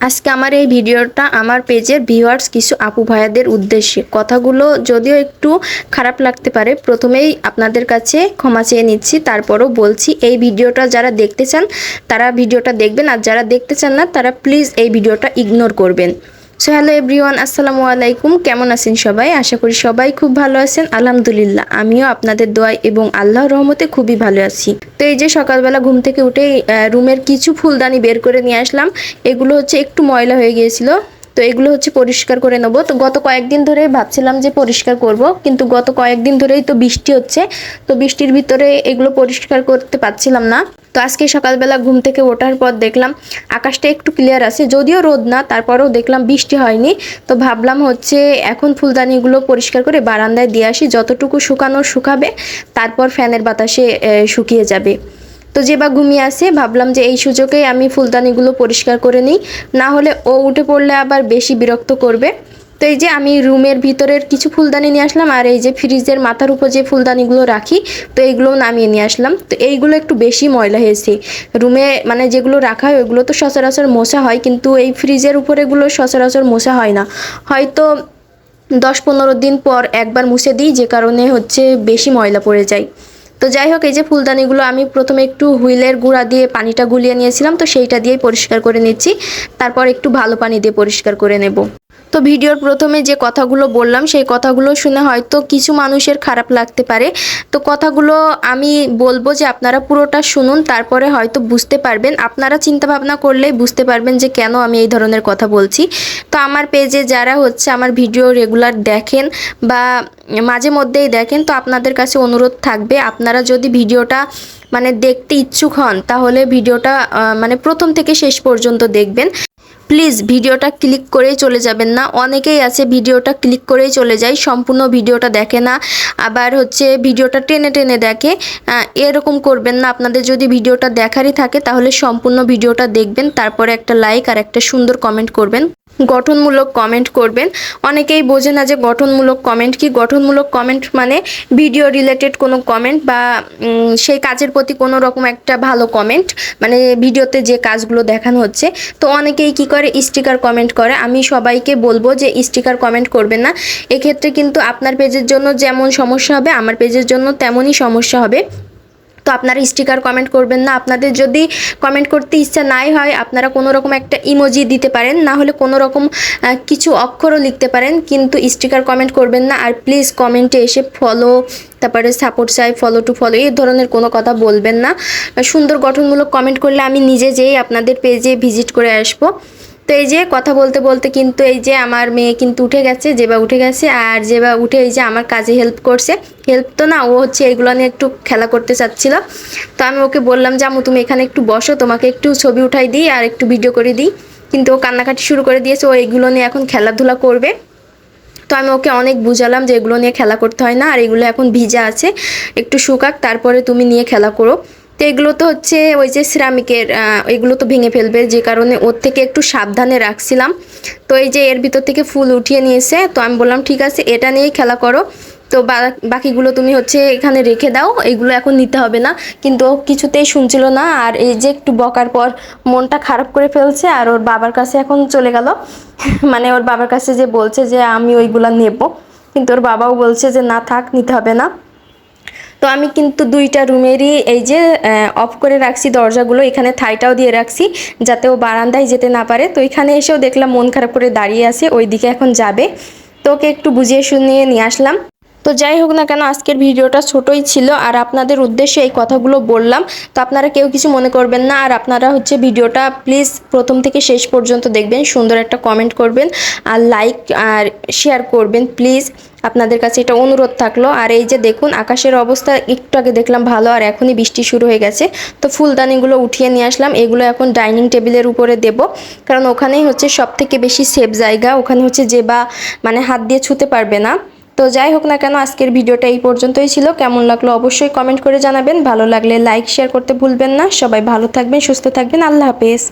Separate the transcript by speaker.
Speaker 1: আজকে আমার এই ভিডিওটা আমার পেজের ভিউয়ার্স কিছু আপু ভাইয়াদের উদ্দেশ্যে। কথাগুলো যদিও একটু খারাপ লাগতে পারে, প্রথমেই আপনাদের কাছে ক্ষমা চেয়ে নিচ্ছি, তারপরও বলছি, এই ভিডিওটা যারা দেখতে চান, তারা ভিডিওটা দেখবেন, আর যারা দেখতে চান না, তারা প্লিজ এই ভিডিওটা ইগনোর করবেন। সো হ্যালো এভরিওয়ান আসসালামু আলাইকুম কেমন আছেন সবাই? আশা করি সবাই খুব ভালো আছেন। আলহামদুলিল্লাহ, আমিও আপনাদের দোয়ায় এবং আল্লাহর রহমতে খুবই ভালো আছি। তো এই যে সকালবেলা ঘুম থেকে উঠে রুমের কিছু ফুলদানি বের করে নিয়ে আসলাম। এগুলো হচ্ছে একটু ময়লা হয়ে গিয়েছিল। তো এগুলো হচ্ছে পরিষ্কার করে নেব। তো গত কয়েকদিন ধরে ভাবছিলাম যে পরিষ্কার করব, কিন্তু গত কয়েকদিন ধরেই তো বৃষ্টি হচ্ছে। তো বৃষ্টির ভিতরে এগুলো পরিষ্কার করতে পারছিলাম না। তো আজকে সকালবেলা ঘুম থেকে ওঠার পর দেখলাম আকাশটা একটু ক্লিয়ার আছে, যদিও রোদ না, তারপরেও দেখলাম বৃষ্টি হয়নি। তো ভাবলাম হচ্ছে এখন ফুলদানিগুলো পরিষ্কার করে বারান্দায় দিয়ে আসি, যতটুকু শুকানো শুকাবে, তারপর ফ্যানের বাতাসে শুকিয়ে যাবে। তো যে বা ঘুমিয়ে আসে ভাবলাম যে এই সুযোগেই আমি ফুলদানিগুলো পরিষ্কার করে নিই। না হলে ও উঠে পড়লে আবার বেশি বিরক্ত করবে। তো এই যে আমি রুমের ভিতরের কিছু ফুলদানি নিয়ে আসলাম, আর এই যে ফ্রিজের মাথার উপর যে ফুলদানিগুলো রাখি, তো এইগুলো নামিয়ে নিয়ে আসলাম। তো এইগুলো একটু বেশি ময়লা হয়েছে। রুমে মানে যেগুলো রাখা হয়, ওইগুলো তো সচরাচর মোছা হয়, কিন্তু এই ফ্রিজের উপরেগুলো সচরাচর মোছা হয় না। হয়তো দশ পনেরো দিন পর একবার মুছে দিই, যে কারণে হচ্ছে বেশি ময়লা পড়ে যায়। তো যাই হোক, এই যে ফুলদানিগুলো আমি প্রথমে একটু হুইলের গুঁড়া দিয়ে পানিটা গুলিয়ে নিয়েছিলাম, তো সেইটা দিয়েই পরিষ্কার করে নিচ্ছি। তারপর একটু ভালো পানি দিয়ে পরিষ্কার করে নেব। তো ভিডিওর প্রথমে যে কথাগুলো বললাম, সেই কথাগুলো শুনে হয়তো কিছু মানুষের খারাপ লাগতে পারে। তো কথাগুলো আমি বলব যে আপনারা পুরোটা শুনুন, তারপরে হয়তো বুঝতে পারবেন। আপনারা চিন্তা ভাবনা করলেই বুঝতে পারবেন যে কেন আমি এই ধরনের কথা বলছি। তো আমার পেজে যারা হচ্ছে আমার ভিডিও রেগুলার দেখেন বা মাঝে মধ্যেই দেখেন, তো আপনাদের কাছে অনুরোধ থাকবে, আপনারা যদি ভিডিওটা মানে দেখতে ইচ্ছুক হন, তাহলে ভিডিওটা মানে প্রথম থেকে শেষ পর্যন্ত দেখবেন। প্লিজ ভিডিওটা ক্লিক করেই চলে যাবেন না। অনেকেই আছে ভিডিওটা ক্লিক করেই চলে যায়, সম্পূর্ণ ভিডিওটা দেখে না। আবার হচ্ছে ভিডিওটা টেনে টেনে দেখে। এরকম করবেন না, আপনাদের যদি ভিডিওটা দেখারই থাকে তাহলে সম্পূর্ণ ভিডিওটা দেখবেন, তারপরে একটা লাইক আর একটা সুন্দর কমেন্ট করবেন। গঠনমূলক কমেন্ট করবেন। অনেকেই বোঝে না যে গঠনমূলক কমেন্ট কি? গঠনমূলক কমেন্ট মানে ভিডিও রিলেটেড কোনো কমেন্ট বা সেই কাজের প্রতি কোনো রকম একটা ভালো কমেন্ট মানে ভিডিওতে যে কাজগুলো দেখানো হচ্ছে। তো অনেকেই কি করে? স্টিকার কমেন্ট করে। আমি সবাইকে বলব যে স্টিকার কমেন্ট করবেন না। এক্ষেত্রে কিন্তু আপনার পেজের জন্য যেমন সমস্যা হবে, আমার পেজের জন্য তেমনই সমস্যা হবে। তো আপনারা স্টিকার কমেন্ট করবেন না। আপনাদের যদি কমেন্ট করতে ইচ্ছা নাই হয়, আপনারা কোনো রকম একটা ইমোজি দিতে পারেন, না হলে কোনো রকম কিছু অক্ষরও লিখতে পারেন, কিন্তু স্টিকার কমেন্ট করবেন না। আর প্লিজ কমেন্টে এসে ফলো তারপরে সাপোর্ট চাই ফলো টু ফলো এই ধরনের কোনো কথা বলবেন না। সুন্দর গঠনমূলক কমেন্ট করলে আমি নিজে যেই আপনাদের পেজে ভিজিট করে আসব। তো এই যে কথা বলতে বলতে কিন্তু এই যে আমার মেয়ে কিন্তু উঠে গেছে যেবা উঠে গেছে আর যেবা উঠে এই যে আমার কাজে হেল্প করছে। হেল্প তো না, ও হচ্ছে এইগুলো নিয়ে একটু খেলা করতে চাচ্ছিল। তো আমি ওকে বললাম যে, আমু, তুমি এখানে একটু বসো, তোমাকে একটু ছবি উঠাই দিই আর একটু ভিডিও করে দিই। কিন্তু ও কান্নাকাটি শুরু করে দিয়েছে, ও এইগুলো নিয়ে এখন খেলাধুলা করবে। তো আমি ওকে অনেক বুঝালাম যে এগুলো নিয়ে খেলা করতে হয় না, আর এগুলো এখন ভিজা আছে, একটু শুকাক, তারপরে তুমি নিয়ে খেলা করো। তো এগুলো তো হচ্ছে ওই যে সিরামিকের এগুলো তো ভেঙে ফেলবে, যে কারণে ওর থেকে একটু সাবধানে রাখছিলাম। তো এই যে এর ভিতর থেকে ফুল উঠিয়ে নিয়েছে, তো আমি বললাম, ঠিক আছে, এটা নিয়েই খেলা করো। তো বাকিগুলো তুমি হচ্ছে এখানে রেখে দাও এইগুলো এখন নিতে হবে না। কিন্তু ও কিছুতেই শুনছিল না, আর এই যে একটু বকার পর মনটা খারাপ করে ফেলছে, আর ওর বাবার কাছে এখন চলে গেল। মানে ওর বাবার কাছে যে বলছে যে, আমি ওইগুলো নেব। কিন্তু ওর বাবাও বলছে যে, না থাক, নিতে হবে না। তো আমি কিন্তু দুইটা রুমেরই এই যে অফ করে রাখছি দরজাগুলো, এখানে থাইটাও দিয়ে রাখছি যাতে ও বারান্দায় যেতে না পারে। তো এখানে এসেও দেখলাম মন খারাপ করে দাঁড়িয়ে আছে ওই দিকে এখন যাবে। তো ওকে একটু বুঝিয়ে শুনিয়ে নিয়ে আসলাম। তো যাই হোক না কেন, আজকের ভিডিওটা ছোটই ছিল আর আপনাদের উদ্দেশ্যে এই কথাগুলো বললাম। তো আপনারা কেউ কিছু মনে করবেন না আর আপনারা হচ্ছে ভিডিওটা প্লিজ প্রথম থেকে শেষ পর্যন্ত দেখবেন, সুন্দর একটা কমেন্ট করবেন আর লাইক আর শেয়ার করবেন প্লিজ। আপনাদের কাছে এটা অনুরোধ থাকল। আর এই যে দেখুন, আকাশের অবস্থা একটু আগে দেখলাম ভালো আর এখনই বৃষ্টি শুরু হয়ে গেছে। তো ফুলদানিগুলো উঠিয়ে নিয়ে আসলাম, এগুলো এখন ডাইনিং টেবিলের উপরে দেব। কারণ ওখানেই হচ্ছে সব থেকে বেশি সেফ জায়গা, ওখানে হচ্ছে যে বা মানে হাত দিয়ে ছুতে পারবে না। তো যাই হোক না কেন, আজকের ভিডিওটা এই পর্যন্তই ছিল। কেমন লাগল অবশ্যই কমেন্ট করে জানাবেন। ভালো লাগলে লাইক শেয়ার করতে ভুলবেন না। সবাই ভালো থাকবেন, সুস্থ থাকবেন। আল্লাহ হাফেজ।